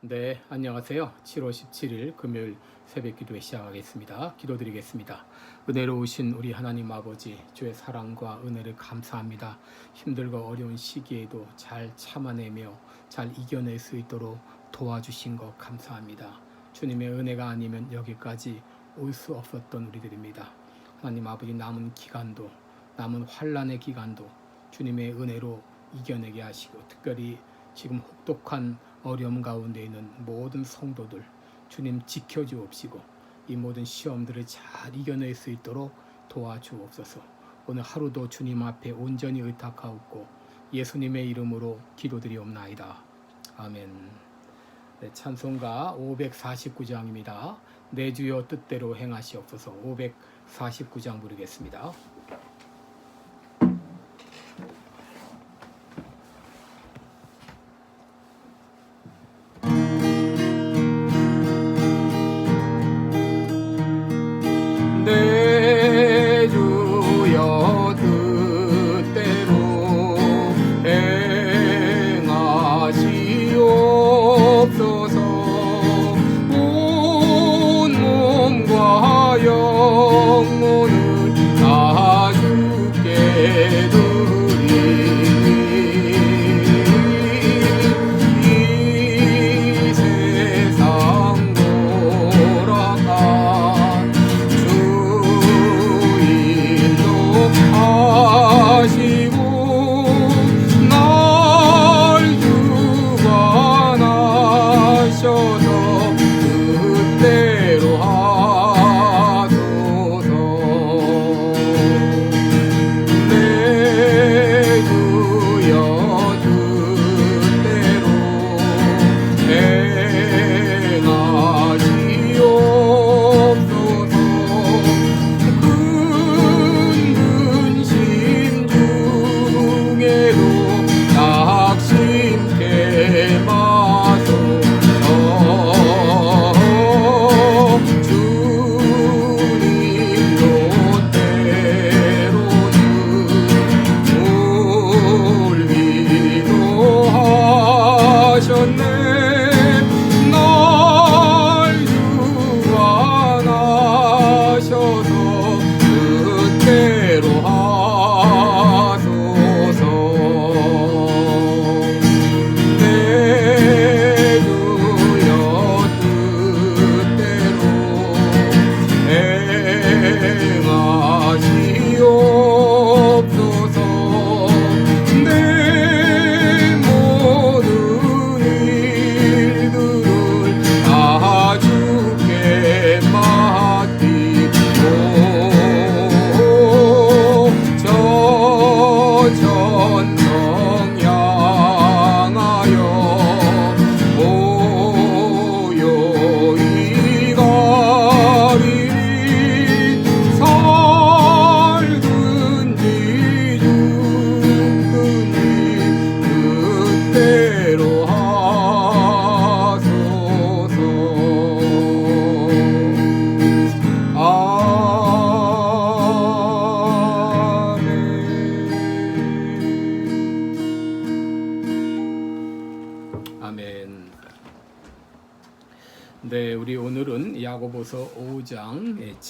네, 안녕하세요. 7월 17일 금요일 새벽 기도회 시작하겠습니다. 기도드리겠습니다. 은혜로우신 우리 하나님 아버지, 주의 사랑과 은혜를 감사합니다. 힘들고 어려운 시기에도 잘 참아내며 잘 이겨낼 수 있도록 도와주신 것 감사합니다. 주님의 은혜가 아니면 여기까지 올 수 없었던 우리들입니다. 하나님 아버지 남은 기간도 남은 환란의 기간도 주님의 은혜로 이겨내게 하시고 특별히 지금 혹독한 어려움 가운데 있는 모든 성도들 주님 지켜주옵시고 이 모든 시험들을 잘 이겨낼 수 있도록 도와주옵소서. 오늘 하루도 주님 앞에 온전히 의탁하옵고 예수님의 이름으로 기도드리옵나이다. 아멘. 네, 찬송가 549장입니다. 내 주여 뜻대로 행하시옵소서. 549장 부르겠습니다. 내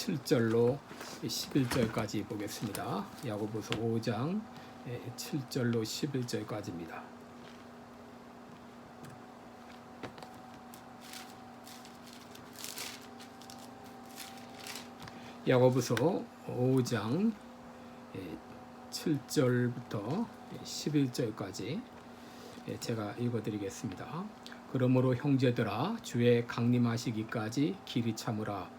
7절로 11절까지 보겠습니다. 야고보서 5장 7절로 11절까지입니다. 야고보서 5장 7절부터 11절까지 제가 읽어드리겠습니다. 그러므로 형제들아 주의 강림하시기까지 길이 참으라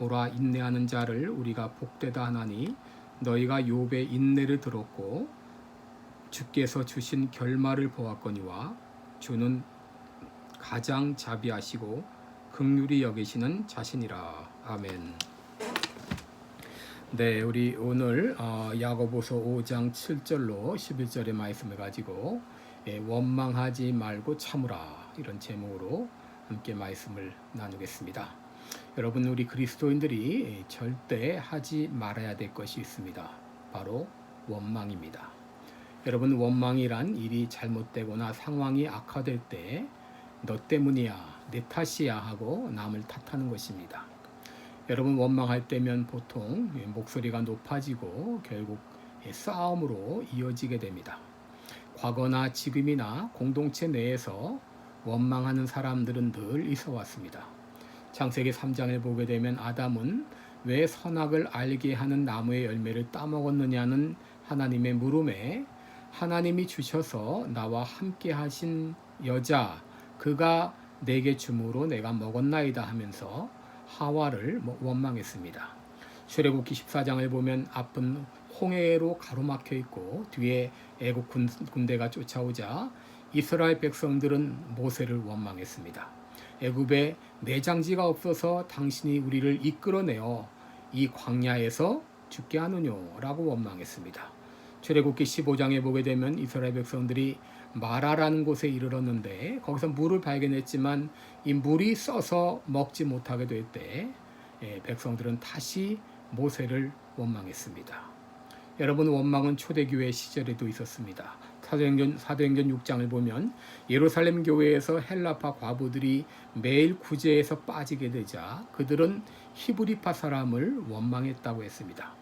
보라 인내하는 자를 우리가 복되다 하나니 너희가 욥의 인내를 들었고 주께서 주신 결말을 보았거니와 주는 가장 자비하시고 극률이 여기시는 자신이라. 아멘. 네, 우리 오늘 어, 야고보서 5장 7절로 11절의 말씀을 가지고 예, 원망하지 말고 참으라 이런 제목으로 함께 말씀을 나누겠습니다. 여러분 우리 그리스도인들이 절대 하지 말아야 될 것이 있습니다. 바로 원망입니다. 여러분 원망이란 일이 잘못되거나 상황이 악화될 때 너 때문이야 내 탓이야 하고 남을 탓하는 것입니다. 여러분 원망할 때면 보통 목소리가 높아지고 결국 싸움으로 이어지게 됩니다. 과거나 지금이나 공동체 내에서 원망하는 사람들은 늘 있어 왔습니다. 창세기 3장을 보게 되면 아담은 왜 선악을 알게 하는 나무의 열매를 따먹었느냐는 하나님의 물음에 하나님이 주셔서 나와 함께 하신 여자 그가 내게 주므로 내가 먹었나이다 하면서 하와를 원망했습니다. 출애굽기 14장을 보면 앞은 홍해로 가로막혀 있고 뒤에 애국 군대가 쫓아오자 이스라엘 백성들은 모세를 원망했습니다. 애굽에 내장지가 없어서 당신이 우리를 이끌어내어 이 광야에서 죽게 하느냐라고 원망했습니다. 출애굽기 15장에 보게 되면 이스라엘 백성들이 마라라는 곳에 이르렀는데 거기서 물을 발견했지만 이 물이 써서 먹지 못하게 될 때 백성들은 다시 모세를 원망했습니다. 여러분 원망은 초대교회 시절에도 있었습니다. 사도행전, 사도행전 6장을 보면 예루살렘 교회에서 헬라파 과부들이 매일 구제에서 빠지게 되자 그들은 히브리파 사람을 원망했다고 했습니다.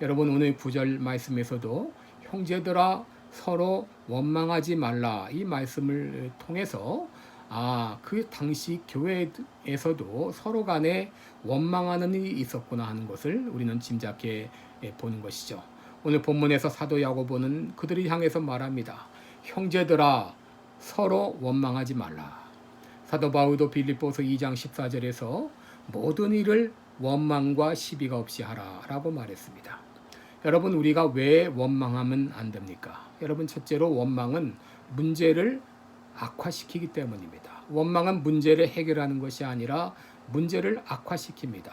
여러분 오늘 구절 말씀에서도 형제들아 서로 원망하지 말라 이 말씀을 통해서 아, 그 당시 교회에서도 서로 간에 원망하는 일이 있었구나 하는 것을 우리는 짐작해 보는 것이죠. 오늘 본문에서 사도 야고보는 그들을 향해서 말합니다. 형제들아 서로 원망하지 말라. 사도 바울도 빌립보서 2장 14절에서 모든 일을 원망과 시비가 없이 하라라고 말했습니다. 여러분 우리가 왜 원망하면 안 됩니까? 여러분 첫째로 원망은 문제를 악화시키기 때문입니다. 원망은 문제를 해결하는 것이 아니라 문제를 악화시킵니다.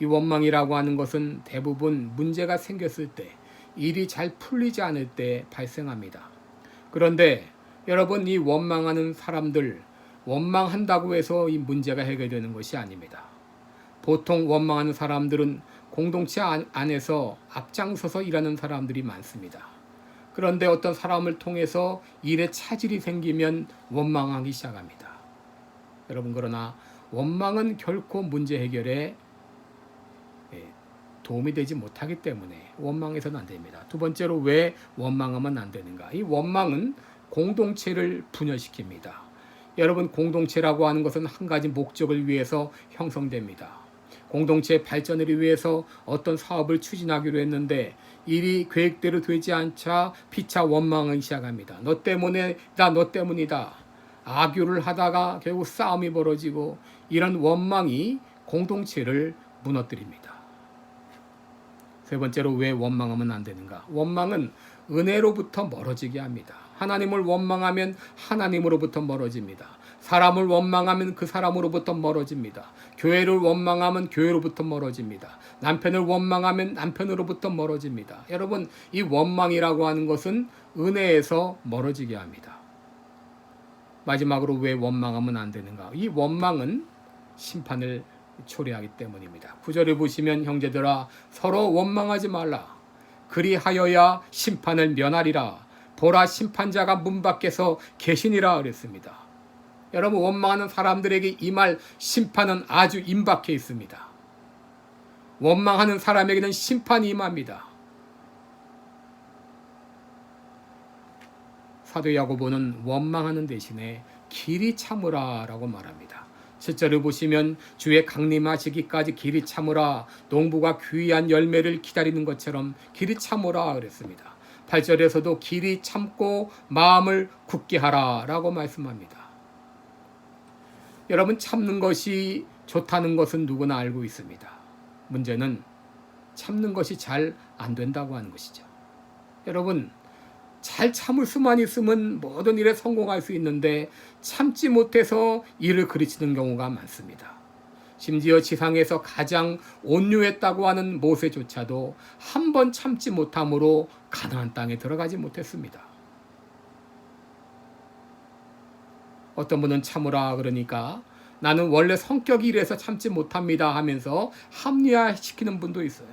이 원망이라고 하는 것은 대부분 문제가 생겼을 때 일이 잘 풀리지 않을 때 발생합니다. 그런데 여러분 이 원망하는 사람들 원망한다고 해서 이 문제가 해결되는 것이 아닙니다. 보통 원망하는 사람들은 공동체 안에서 앞장서서 일하는 사람들이 많습니다. 그런데 어떤 사람을 통해서 일에 차질이 생기면 원망하기 시작합니다. 여러분 그러나 원망은 결코 문제 해결에 예, 도움이 되지 못하기 때문에 원망해서는 안 됩니다. 두 번째로 왜 원망하면 안 되는가? 이 원망은 공동체를 분열시킵니다. 여러분 공동체라고 하는 것은 한 가지 목적을 위해서 형성됩니다. 공동체 발전을 위해서 어떤 사업을 추진하기로 했는데 일이 계획대로 되지 않자 피차 원망을 시작합니다. 너 때문에다, 너 때문이다. 악유를 하다가 결국 싸움이 벌어지고 이런 원망이 공동체를 무너뜨립니다. 세 번째로 왜 원망하면 안 되는가? 원망은 은혜로부터 멀어지게 합니다. 하나님을 원망하면 하나님으로부터 멀어집니다. 사람을 원망하면 그 사람으로부터 멀어집니다. 교회를 원망하면 교회로부터 멀어집니다. 남편을 원망하면 남편으로부터 멀어집니다. 여러분, 이 원망이라고 하는 것은 은혜에서 멀어지게 합니다. 마지막으로 왜 원망하면 안 되는가? 이 원망은 심판을 초래하기 때문입니다. 구절을 보시면 형제들아 서로 원망하지 말라. 그리하여야 심판을 면하리라. 보라 심판자가 문 밖에서 계시니라 그랬습니다. 여러분 원망하는 사람들에게 이 말 심판은 아주 임박해 있습니다. 원망하는 사람에게는 심판이 임합니다. 사도 야고보는 원망하는 대신에 길이 참으라라고 말합니다. 7절을 보시면 주의 강림하시기까지 길이 참으라 농부가 귀한 열매를 기다리는 것처럼 길이 참으라 그랬습니다. 8절에서도 길이 참고 마음을 굳게 하라라고 말씀합니다. 여러분 참는 것이 좋다는 것은 누구나 알고 있습니다. 문제는 참는 것이 잘 안 된다고 하는 것이죠. 여러분 잘 참을 수만 있으면 모든 일에 성공할 수 있는데 참지 못해서 일을 그르치는 경우가 많습니다. 심지어 지상에서 가장 온유했다고 하는 모세조차도 한 번 참지 못함으로 가나안 땅에 들어가지 못했습니다. 어떤 분은 참으라 그러니까 나는 원래 성격이 이래서 참지 못합니다 하면서 합리화시키는 분도 있어요.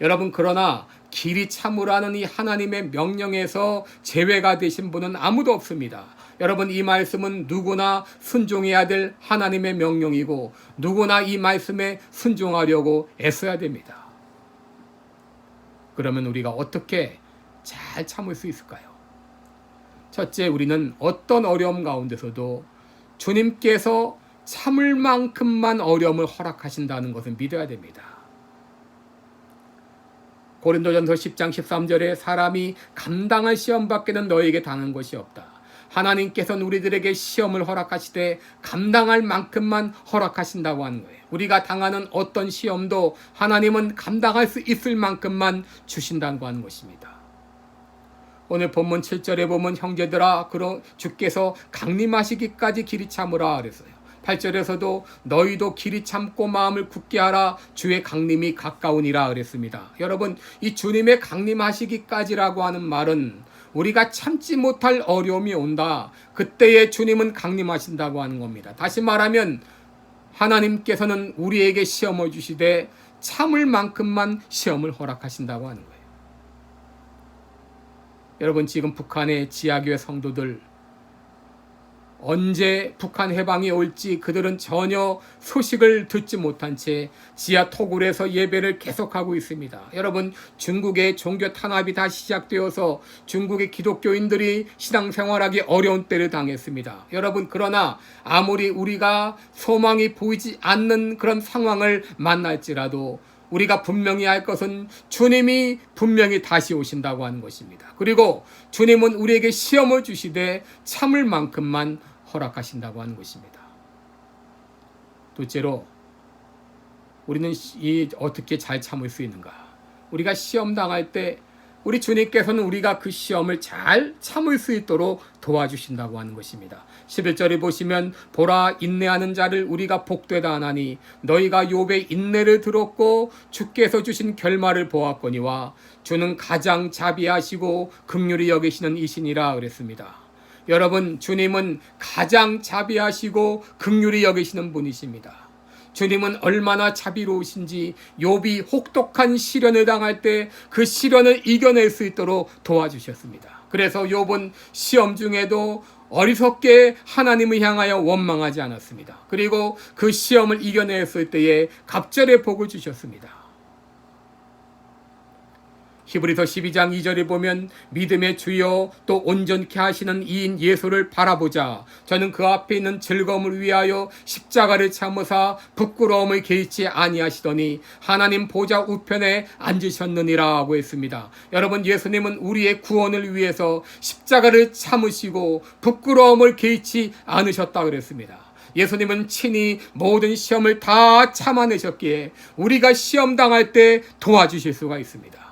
여러분 그러나 길이 참으라는 이 하나님의 명령에서 제외가 되신 분은 아무도 없습니다. 여러분 이 말씀은 누구나 순종해야 될 하나님의 명령이고 누구나 이 말씀에 순종하려고 애써야 됩니다. 그러면 우리가 어떻게 잘 참을 수 있을까요? 첫째, 우리는 어떤 어려움 가운데서도 주님께서 참을 만큼만 어려움을 허락하신다는 것을 믿어야 됩니다. 고린도전서 10장 13절에 사람이 감당할 시험 밖에는 너에게 당한 것이 없다. 하나님께서는 우리들에게 시험을 허락하시되 감당할 만큼만 허락하신다고 하는 거예요. 우리가 당하는 어떤 시험도 하나님은 감당할 수 있을 만큼만 주신다고 하는 것입니다. 오늘 본문 7절에 보면 형제들아 그러 주께서 강림하시기까지 길이 참으라 그랬어요. 8절에서도 너희도 길이 참고 마음을 굳게 하라 주의 강림이 가까우니라 그랬습니다. 여러분 이 주님의 강림하시기까지라고 하는 말은 우리가 참지 못할 어려움이 온다. 그때에 주님은 강림하신다고 하는 겁니다. 다시 말하면 하나님께서는 우리에게 시험을 주시되 참을 만큼만 시험을 허락하신다고 하는 거예요. 여러분 지금 북한의 지하교회 성도들 언제 북한 해방이 올지 그들은 전혀 소식을 듣지 못한 채 지하 토굴에서 예배를 계속하고 있습니다. 여러분 중국의 종교 탄압이 다시 시작되어서 중국의 기독교인들이 신앙생활하기 어려운 때를 당했습니다. 여러분 그러나 아무리 우리가 소망이 보이지 않는 그런 상황을 만날지라도 우리가 분명히 할 것은 주님이 분명히 다시 오신다고 하는 것입니다. 그리고 주님은 우리에게 시험을 주시되 참을 만큼만 허락하신다고 하는 것입니다. 둘째로 우리는 이 어떻게 잘 참을 수 있는가? 우리가 시험 당할 때 우리 주님께서는 우리가 그 시험을 잘 참을 수 있도록 도와주신다고 하는 것입니다. 11절에 보시면 보라 인내하는 자를 우리가 복되다 하나니 너희가 욥의 인내를 들었고 주께서 주신 결말을 보았거니와 주는 가장 자비하시고 긍휼히 여기시는 이신이라 그랬습니다. 여러분 주님은 가장 자비하시고 긍휼히 여기시는 분이십니다. 주님은 얼마나 자비로우신지 욥이 혹독한 시련을 당할 때 그 시련을 이겨낼 수 있도록 도와주셨습니다. 그래서 욥은 시험 중에도 어리석게 하나님을 향하여 원망하지 않았습니다. 그리고 그 시험을 이겨냈을 때에 갑절의 복을 주셨습니다. 히브리서 12장 2절에 보면 믿음의 주여 또 온전케 하시는 이인 예수를 바라보자. 저는 그 앞에 있는 즐거움을 위하여 십자가를 참으사 부끄러움을 개의치 아니하시더니 하나님 보좌 우편에 앉으셨느니라고 했습니다. 여러분 예수님은 우리의 구원을 위해서 십자가를 참으시고 부끄러움을 개의치 않으셨다 그랬습니다. 예수님은 친히 모든 시험을 다 참아내셨기에 우리가 시험 당할 때 도와주실 수가 있습니다.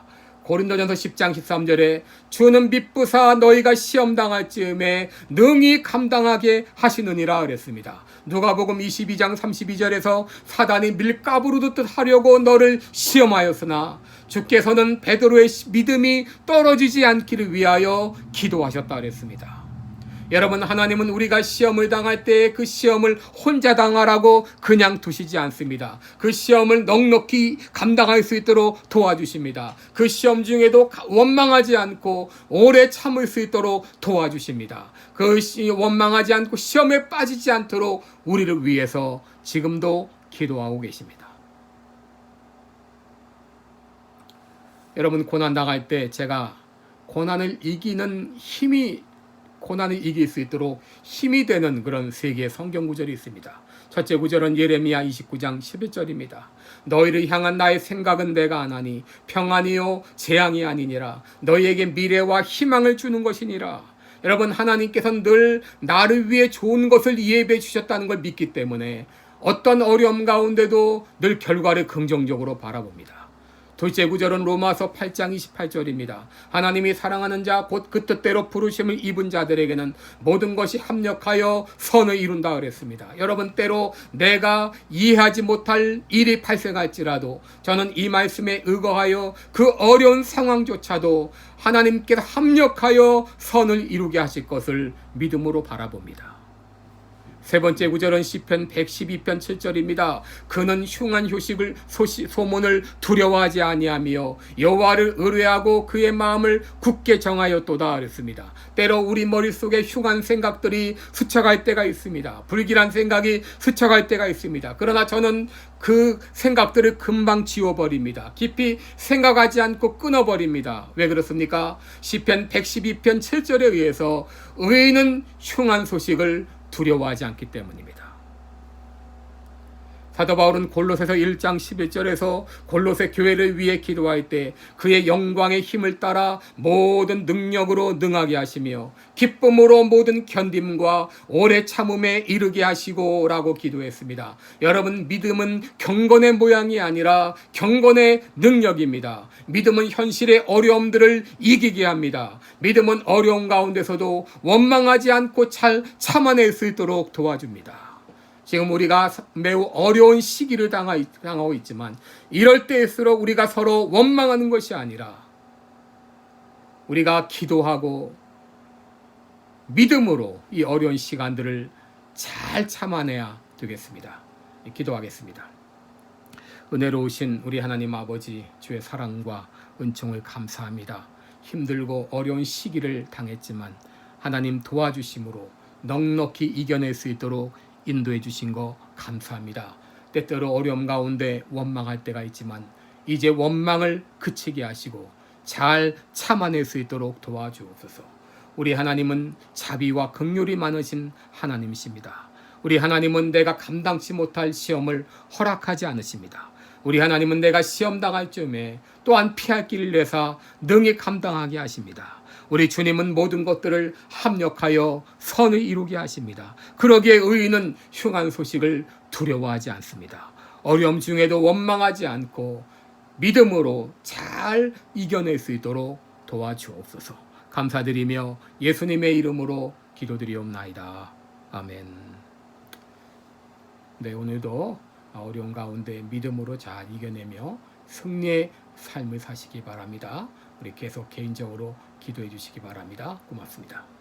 고린도전서 10장 13절에 주는 빛부사 너희가 시험 당할 즈음에 능히 감당하게 하시느니라 그랬습니다. 누가복음 22장 32절에서 사단이 밀가부로 듣듯 하려고 너를 시험하였으나 주께서는 베드로의 믿음이 떨어지지 않기를 위하여 기도하셨다 그랬습니다. 여러분 하나님은 우리가 시험을 당할 때그 시험을 혼자 당하라고 그냥 두시지 않습니다. 그 시험을 넉넉히 감당할 수 있도록 도와주십니다. 그 시험 중에도 원망하지 않고 오래 참을 수 있도록 도와주십니다. 그 원망하지 않고 시험에 빠지지 않도록 우리를 위해서 지금도 기도하고 계십니다. 여러분 고난 당할 때 제가 고난을 이기는 힘이 고난을 이길 수 있도록 힘이 되는 그런 세 개의 성경 구절이 있습니다. 첫째 구절은 예레미야 29장 11절입니다. 너희를 향한 나의 생각은 내가 안하니 평안이요 재앙이 아니니라 너희에게 미래와 희망을 주는 것이니라. 여러분 하나님께서는 늘 나를 위해 좋은 것을 예배해 주셨다는 걸 믿기 때문에 어떤 어려움 가운데도 늘 결과를 긍정적으로 바라봅니다. 둘째 구절은 로마서 8장 28절입니다. 하나님이 사랑하는 자 곧 그 뜻대로 부르심을 입은 자들에게는 모든 것이 합력하여 선을 이룬다 그랬습니다. 여러분 때로 내가 이해하지 못할 일이 발생할지라도 저는 이 말씀에 의거하여 그 어려운 상황조차도 하나님께서 합력하여 선을 이루게 하실 것을 믿음으로 바라봅니다. 세 번째 구절은 시편 112편 7절입니다. 그는 흉한 휴식을 소시, 소문을 두려워하지 아니하며 여호와를 의뢰하고 그의 마음을 굳게 정하였도다 그랬습니다. 때로 우리 머릿속에 흉한 생각들이 스쳐갈 때가 있습니다. 불길한 생각이 스쳐갈 때가 있습니다. 그러나 저는 그 생각들을 금방 지워버립니다. 깊이 생각하지 않고 끊어버립니다. 왜 그렇습니까? 시편 112편 7절에 의해서 의인은 흉한 소식을 두려워하지 않기 때문입니다. 사도 바울은 골로새서 1장 11절에서 골로새 교회를 위해 기도할 때 그의 영광의 힘을 따라 모든 능력으로 능하게 하시며 기쁨으로 모든 견딤과 오래 참음에 이르게 하시고라고 기도했습니다. 여러분 믿음은 경건의 모양이 아니라 경건의 능력입니다. 믿음은 현실의 어려움들을 이기게 합니다. 믿음은 어려운 가운데서도 원망하지 않고 잘 참아낼 수 있도록 도와줍니다. 지금 우리가 매우 어려운 시기를 당하고 있지만 이럴 때일수록 우리가 서로 원망하는 것이 아니라 우리가 기도하고 믿음으로 이 어려운 시간들을 잘 참아내야 되겠습니다. 기도하겠습니다. 은혜로우신 우리 하나님 아버지 주의 사랑과 은총을 감사합니다. 힘들고 어려운 시기를 당했지만 하나님 도와주심으로 넉넉히 이겨낼 수 있도록 인도해 주신 거 감사합니다. 때때로 어려움 가운데 원망할 때가 있지만 이제 원망을 그치게 하시고 잘 참아낼 수 있도록 도와주옵소서. 우리 하나님은 자비와 극률이 많으신 하나님이십니다. 우리 하나님은 내가 감당치 못할 시험을 허락하지 않으십니다. 우리 하나님은 내가 시험 당할 쯤에 또한 피할 길을 내사 능히 감당하게 하십니다. 우리 주님은 모든 것들을 합력하여 선을 이루게 하십니다. 그러기에 의인은 흉한 소식을 두려워하지 않습니다. 어려움 중에도 원망하지 않고 믿음으로 잘 이겨낼 수 있도록 도와주옵소서. 감사드리며 예수님의 이름으로 기도드리옵나이다. 아멘. 네, 오늘도 어려운 가운데 믿음으로 잘 이겨내며 승리의 삶을 사시기 바랍니다. 우리 계속 개인적으로 기도해 주시기 바랍니다. 고맙습니다.